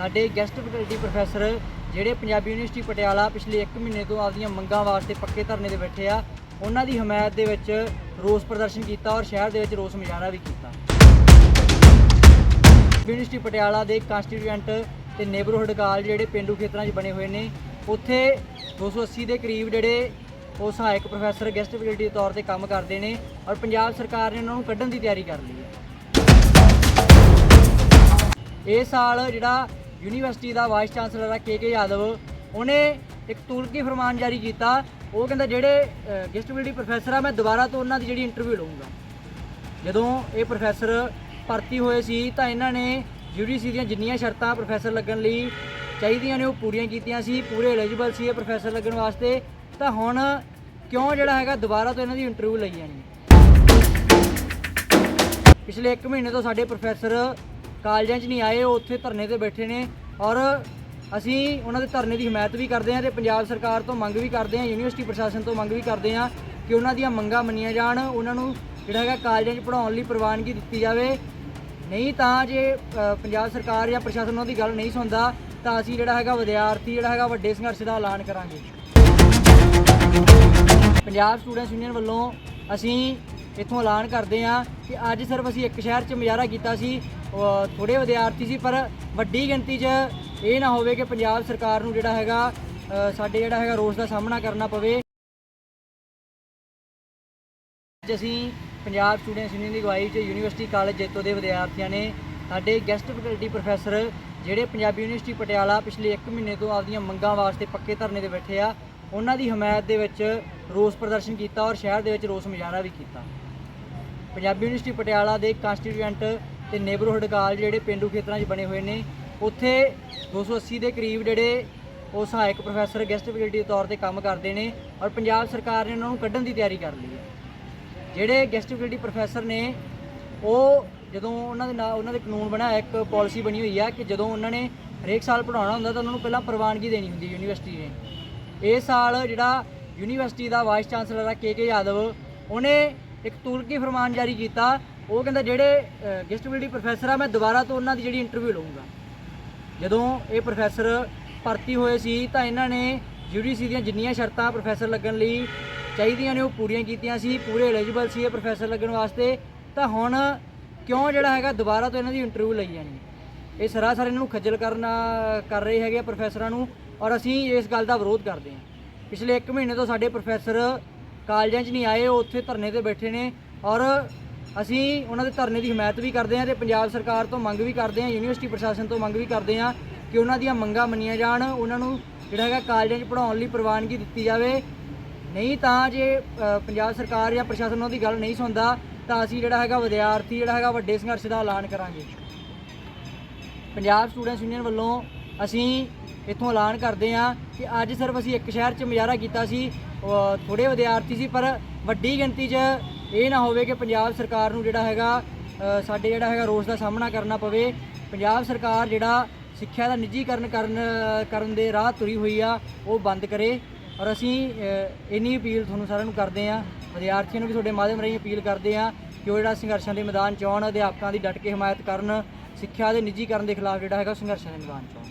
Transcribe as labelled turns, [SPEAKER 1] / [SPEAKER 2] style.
[SPEAKER 1] ਸਾਡੇ guest faculty professor ਜਿਹੜੇ Punjabi university Patiala ਪਿਛਲੇ 1 ਮਹੀਨੇ ਤੋਂ ਆਪਦੀਆਂ ਮੰਗਾਂ ਵਾਸਤੇ ਪੱਕੇ ਧਰਨੇ 'ਤੇ ਬੈਠੇ ਆ, ਉਹਨਾਂ ਦੀ ਹਮਾਇਤ ਦੇ ਵਿੱਚ ਰੋਸ ਪ੍ਰਦਰਸ਼ਨ ਕੀਤਾ ਔਰ ਸ਼ਹਿਰ ਦੇ ਵਿੱਚ ਰੋਸ ਮੁਜ਼ਾਹਰਾ ਵੀ ਕੀਤਾ। ਯੂਨੀਵਰਸਿਟੀ ਪਟਿਆਲਾ ਦੇ ਕਨਸਟੀਟਿਊਐਂਟ ਤੇ ਨੇਬਰਹੁੱਡ ਕਾਲਜ ਜਿਹੜੇ ਪਿੰਡੂ ਖੇਤਰਾਂ 'ਚ ਬਣੇ ਹੋਏ ਨੇ, ਉੱਥੇ 280 ਦੇ ਕਰੀਬ ਜਿਹੜੇ ਉਹ ਸਹਾਇਕ ਪ੍ਰੋਫੈਸਰ ਗੈਸਟ ਫੈਕਲਟੀ ਦੇ ਤੌਰ ਤੇ ਕੰਮ ਕਰਦੇ ਨੇ ਔਰ ਪੰਜਾਬ ਸਰਕਾਰ ਨੇ ਉਹਨਾਂ ਨੂੰ ਕੱਢਣ ਦੀ ਤਿਆਰੀ ਕਰ ਲਈ ਹੈ। ਇਹ ਸਾਲ ਜਿਹੜਾ ਯੂਨੀਵਰਸਿਟੀ ਦਾ ਵਾਈਸ ਚਾਂਸਲਰ ਆ ਕੇ ਕੇ ਯਾਦਵ, ਉਹਨੇ ਇੱਕ ਤੁਰਕੀ ਫਰਮਾਨ ਜਾਰੀ ਕੀਤਾ। ਉਹ ਕਹਿੰਦਾ, ਜਿਹੜੇ ਗੈਸਟ ਪ੍ਰੋਫੈਸਰ ਆ, ਮੈਂ ਦੁਬਾਰਾ ਤੋਂ ਉਹਨਾਂ ਦੀ ਜਿਹੜੀ ਇੰਟਰਵਿਊ ਲਵਾਂਗਾ ਜਦੋਂ ਇਹ ਪ੍ਰੋਫੈਸਰ ਭਰਤੀ ਹੋਏ ਸੀ, ਤਾਂ ਇਹਨਾਂ ਨੇ ਯੂਜੀਸੀ ਦੀਆਂ ਜਿੰਨੀਆਂ ਸ਼ਰਤਾਂ ਪ੍ਰੋਫੈਸਰ ਲੱਗਣ ਲਈ ਚਾਹੀਦੀਆਂ ਨੇ, ਉਹ ਪੂਰੀਆਂ ਕੀਤੀਆਂ ਸੀ, ਪੂਰੇ ਐਲੀਜੀਬਲ ਸੀ ਇਹ ਪ੍ਰੋਫੈਸਰ ਲੱਗਣ ਵਾਸਤੇ। ਤਾਂ ਹੁਣ ਕਿਉਂ ਜਿਹੜਾ ਹੈਗਾ, ਦੁਬਾਰਾ ਤੋਂ ਇਹਨਾਂ ਦੀ ਇੰਟਰਵਿਊ ਲਈ ਜਾਣੀ ਪਿਛਲੇ 1 ਮਹੀਨੇ ਤੋਂ ਸਾਡੇ ਪ੍ਰੋਫੈਸਰ ਕਾਲਜਾਂ 'ਚ ਨਹੀਂ ਆਏ, ਉਹ ਉੱਥੇ ਧਰਨੇ ਤੇ ਬੈਠੇ ਨੇ ਔਰ ਅਸੀਂ ਉਹਨਾਂ ਦੇ ਧਰਨੇ ਦੀ ਹਮਾਇਤ ਵੀ ਕਰਦੇ ਹਾਂ ਤੇ ਪੰਜਾਬ ਸਰਕਾਰ ਤੋਂ ਮੰਗ ਵੀ ਕਰਦੇ ਹਾਂ, ਯੂਨੀਵਰਸਿਟੀ ਪ੍ਰਸ਼ਾਸਨ ਤੋਂ ਮੰਗ ਵੀ ਕਰਦੇ ਹਾਂ ਕਿ ਉਹਨਾਂ ਦੀਆਂ ਮੰਗਾਂ ਮੰਨੀਆਂ ਜਾਣ, ਉਹਨਾਂ ਨੂੰ ਜਿਹੜਾ ਹੈਗਾ ਕਾਲਜਾਂ 'ਚ ਪੜ੍ਹਾਉਣ ਲਈ ਪ੍ਰਵਾਨਗੀ ਦਿੱਤੀ ਜਾਵੇ। ਨਹੀਂ ਤਾਂ ਜੇ ਪੰਜਾਬ ਸਰਕਾਰ ਜਾਂ ਪ੍ਰਸ਼ਾਸਨ ਉਹਨਾਂ ਦੀ ਗੱਲ ਨਹੀਂ ਸੁਣਦਾ, ਤਾਂ ਅਸੀਂ ਜਿਹੜਾ ਹੈਗਾ ਵਿਦਿਆਰਥੀ, ਜਿਹੜਾ ਹੈਗਾ ਵੱਡੇ ਸੰਘਰਸ਼ ਦਾ ਐਲਾਨ ਕਰਾਂਗੇ। ਪੰਜਾਬ ਸਟੂਡੈਂਟਸ ਯੂਨੀਅਨ ਵੱਲੋਂ ਅਸੀਂ ਇੱਥੋਂ ਐਲਾਨ ਕਰਦੇ ਹਾਂ ਕਿ ਅੱਜ ਸਿਰਫ ਅਸੀਂ ਇੱਕ ਸ਼ਹਿਰ 'ਚ ਮੁਜ਼ਾਹਰਾ ਕੀਤਾ ਸੀ ਥੋੜੇ ਵਿਦਿਆਰਥੀ ਸੀ, ਪਰ ਵੱਡੀ ਗਿਣਤੀ 'ਚ ਇਹ ਨਾ ਹੋਵੇ ਕਿ ਪੰਜਾਬ ਸਰਕਾਰ ਨੂੰ ਜਿਹੜਾ ਹੈਗਾ ਸਾਡੇ ਜਿਹੜਾ ਹੈਗਾ ਰੋਸ ਦਾ ਸਾਹਮਣਾ ਕਰਨਾ ਪਵੇ। ਅੱਜ ਅਸੀਂ ਪੰਜਾਬ ਸਟੂਡੈਂਟਸ ਯੂਨੀਅਨ ਦੀ ਅਗਵਾਈ 'ਚ ਯੂਨੀਵਰਸਿਟੀ ਕਾਲਜ ਜੇਤੋ ਦੇ ਵਿਦਿਆਰਥੀਆਂ ਨੇ ਸਾਡੇ ਗੈਸਟ ਫੈਕਲਟੀ ਪ੍ਰੋਫੈਸਰ ਜਿਹੜੇ ਪੰਜਾਬੀ ਯੂਨੀਵਰਸਿਟੀ ਪਟਿਆਲਾ ਪਿਛਲੇ 1 ਮਹੀਨੇ ਤੋਂ ਆਪਦੀਆਂ ਮੰਗਾਂ ਵਾਸਤੇ ਪੱਕੇ ਧਰਨੇ ਤੇ ਬੈਠੇ ਆ, ਉਹਨਾਂ ਦੀ ਹਮਾਇਤ ਦੇ ਵਿੱਚ ਰੋਸ ਪ੍ਰਦਰਸ਼ਨ ਕੀਤਾ ਔਰ ਸ਼ਹਿਰ ਦੇ ਵਿੱਚ ਰੋਸ ਮੁਜ਼ਾਹਰਾ ਵੀ ਕੀਤਾ। ਪੰਜਾਬੀ ਯੂਨੀਵਰਸਿਟੀ ਪਟਿਆਲਾ ਦੇ ਕਨਸਟੀਟਿਊਐਂਟ ਤੇ ਨੇਬਰਹੁੱਡ ਕਾਲਜ ਜਿਹੜੇ ਪਿੰਡੂ ਖੇਤਰਾਂ 'ਚ ਬਣੇ ਹੋਏ ਨੇ, ਉੱਥੇ 280 ਦੇ ਕਰੀਬ ਜਿਹੜੇ ਉਹ ਸਹਾਇਕ ਪ੍ਰੋਫੈਸਰ ਗੈਸਟ ਫੈਕਲਟੀ ਦੇ ਤੌਰ ਤੇ ਕੰਮ ਕਰਦੇ ਨੇ ਔਰ ਪੰਜਾਬ ਸਰਕਾਰ ਨੇ ਉਹਨਾਂ ਨੂੰ ਕੱਢਣ ਦੀ ਤਿਆਰੀ ਕਰ ਲਈ ਹੈ। ਜਿਹੜੇ ਗੈਸਟ ਫੈਕਲਟੀ ਪ੍ਰੋਫੈਸਰ ਨੇ, ਉਹ ਜਦੋਂ ਉਹਨਾਂ ਦੇ ਨਾਲ ਉਹਨਾਂ ਦੇ ਕਾਨੂੰਨ ਬਣਾਇਆ, ਇੱਕ ਪਾਲਿਸੀ ਬਣੀ ਹੋਈ ਆ ਕਿ ਜਦੋਂ ਉਹਨਾਂ ਨੇ ਹਰੇਕ ਸਾਲ ਪੜਾਉਣਾ ਹੁੰਦਾ ਤਾਂ ਉਹਨਾਂ ਨੂੰ ਪਹਿਲਾਂ ਪ੍ਰਵਾਨਗੀ ਦੇਣੀ ਹੁੰਦੀ ਯੂਨੀਵਰਸਿਟੀ ਨੇ। ਇਹ ਸਾਲ ਜਿਹੜਾ ਯੂਨੀਵਰਸਿਟੀ ਦਾ ਵਾਈਸ ਚਾਂਸਲਰ ਆ ਕੇ ਕੇ ਯਾਦਵ, ਉਹਨੇ ਇੱਕ ਤੁਰਕੀ ਫਰਮਾਨ ਜਾਰੀ ਕੀਤਾ ਉਹ ਕਹਿੰਦਾ ਜਿਹੜੇ ਗੈਸਟ ਪ੍ਰੋਫੈਸਰ ਆ, ਮੈਂ ਦੁਬਾਰਾ ਤੋਂ ਉਹਨਾਂ ਦੀ ਜਿਹੜੀ ਇੰਟਰਵਿਊ ਲਵਾਂਗਾ ਜਦੋਂ ਇਹ ਪ੍ਰੋਫੈਸਰ ਭਰਤੀ ਹੋਏ ਸੀ, ਤਾਂ ਇਹਨਾਂ ਨੇ ਯੂਜੀਸੀ ਦੀਆਂ ਜਿੰਨੀਆਂ ਸ਼ਰਤਾਂ ਪ੍ਰੋਫੈਸਰ ਲੱਗਣ ਲਈ ਚਾਹੀਦੀਆਂ ਨੇ, ਉਹ ਪੂਰੀਆਂ ਕੀਤੀਆਂ ਸੀ, ਪੂਰੇ ਐਲੀਜੀਬਲ ਸੀ ਇਹ ਪ੍ਰੋਫੈਸਰ ਲੱਗਣ ਵਾਸਤੇ। ਤਾਂ ਹੁਣ ਕਿਉਂ ਜਿਹੜਾ ਹੈਗਾ ਦੁਬਾਰਾ ਤੋਂ ਇਹਨਾਂ ਦੀ ਇੰਟਰਵਿਊ ਲਈ ਜਾਣੀ ਇਹ ਸਰਾਸਰ ਇਹਨਾਂ ਨੂੰ ਖੱਜਲ ਕਰਨਾ ਕਰ ਰਹੇ ਹੈਗੇ ਆ ਪ੍ਰੋਫੈਸਰਾਂ ਨੂੰ, ਔਰ ਅਸੀਂ ਇਸ ਗੱਲ ਦਾ ਵਿਰੋਧ ਕਰਦੇ ਹਾਂ। ਪਿਛਲੇ 1 ਮਹੀਨੇ ਤੋਂ ਸਾਡੇ ਪ੍ਰੋਫੈਸਰ ਕਾਲਜਾਂ 'ਚ ਨਹੀਂ ਆਏ, ਉਹ ਉੱਥੇ ਧਰਨੇ ਤੇ ਬੈਠੇ ਨੇ, ਔਰ ਅਸੀਂ ਉਹਨਾਂ ਦੇ ਧਰਨੇ ਦੀ ਹਮਾਇਤ ਵੀ ਕਰਦੇ ਹਾਂ ਤੇ ਪੰਜਾਬ ਸਰਕਾਰ ਤੋਂ ਮੰਗ ਵੀ ਕਰਦੇ ਹਾਂ, ਯੂਨੀਵਰਸਿਟੀ ਪ੍ਰਸ਼ਾਸਨ ਤੋਂ ਮੰਗ ਵੀ ਕਰਦੇ ਹਾਂ ਕਿ ਉਹਨਾਂ ਦੀਆਂ ਮੰਗਾਂ ਮੰਨੀਆਂ ਜਾਣ, ਉਹਨਾਂ ਨੂੰ ਜਿਹੜਾ ਹੈਗਾ ਕਾਲਜਾਂ 'ਚ ਪੜ੍ਹਾਉਣ ਲਈ ਪ੍ਰਵਾਨਗੀ ਦਿੱਤੀ ਜਾਵੇ। ਨਹੀਂ ਤਾਂ ਜੇ ਪੰਜਾਬ ਸਰਕਾਰ ਜਾਂ ਪ੍ਰਸ਼ਾਸਨ ਉਹਨਾਂ ਦੀ ਗੱਲ ਨਹੀਂ ਸੁਣਦਾ, ਤਾਂ ਅਸੀਂ ਜਿਹੜਾ ਹੈਗਾ ਵਿਦਿਆਰਥੀ, ਜਿਹੜਾ ਹੈਗਾ ਵੱਡੇ ਸੰਘਰਸ਼ ਦਾ ਐਲਾਨ ਕਰਾਂਗੇ। ਪੰਜਾਬ ਸਟੂਡੈਂਟਸ ਯੂਨੀਅਨ ਵੱਲੋਂ ਅਸੀਂ ਇੱਥੋਂ ਐਲਾਨ ਕਰਦੇ ਹਾਂ ਕਿ ਅੱਜ ਸਿਰਫ ਅਸੀਂ ਇੱਕ ਸ਼ਹਿਰ 'ਚ ਮੁਜ਼ਾਹਰਾ ਕੀਤਾ ਸੀ ਉਹ ਥੋੜੇ ਵਿਦਿਆਰਥੀ ਸੀ, ਪਰ ਵੱਡੀ ਗਿਣਤੀ 'ਚ ਇਹ ਨਾ ਹੋਵੇ ਕਿ ਪੰਜਾਬ ਸਰਕਾਰ ਨੂੰ ਜਿਹੜਾ ਹੈਗਾ ਸਾਡੇ ਜਿਹੜਾ ਹੈਗਾ ਰੋਸ ਦਾ ਸਾਹਮਣਾ ਕਰਨਾ ਪਵੇ। ਪੰਜਾਬ ਸਰਕਾਰ ਜਿਹੜਾ ਸਿੱਖਿਆ ਦਾ ਨਿੱਜੀਕਰਨ ਕਰਨ ਕਰਨ ਦੇ ਰਾਹ ਤੁਰੀ ਹੋਈ ਆ ਉਹ ਬੰਦ ਕਰੇ। ਔਰ ਅਸੀਂ ਅ, ਇੰਨੀ ਅਪੀਲ ਤੁਹਾਨੂੰ ਸਾਰਿਆਂ ਨੂੰ ਕਰਦੇ ਹਾਂ ਵਿਦਿਆਰਥੀਆਂ ਨੂੰ ਵੀ ਤੁਹਾਡੇ ਮਾਧਿਅਮ ਰਾਹੀਂ ਅਪੀਲ ਕਰਦੇ ਹਾਂ ਕਿ ਉਹ ਜਿਹੜਾ ਸੰਘਰਸ਼ਾਂ ਦੇ ਮੈਦਾਨ 'ਚ ਆਉਣ ਅਧਿਆਪਕਾਂ ਦੀ ਡਟ ਕੇ ਹਮਾਇਤ ਕਰਨ ਸਿੱਖਿਆ ਦੇ ਨਿੱਜੀਕਰਨ ਦੇ ਖਿਲਾਫ ਜਿਹੜਾ ਹੈਗਾ ਸੰਘਰਸ਼ਾਂ ਦੇ ਮੈਦਾਨ 'ਚ ਆਉਣ।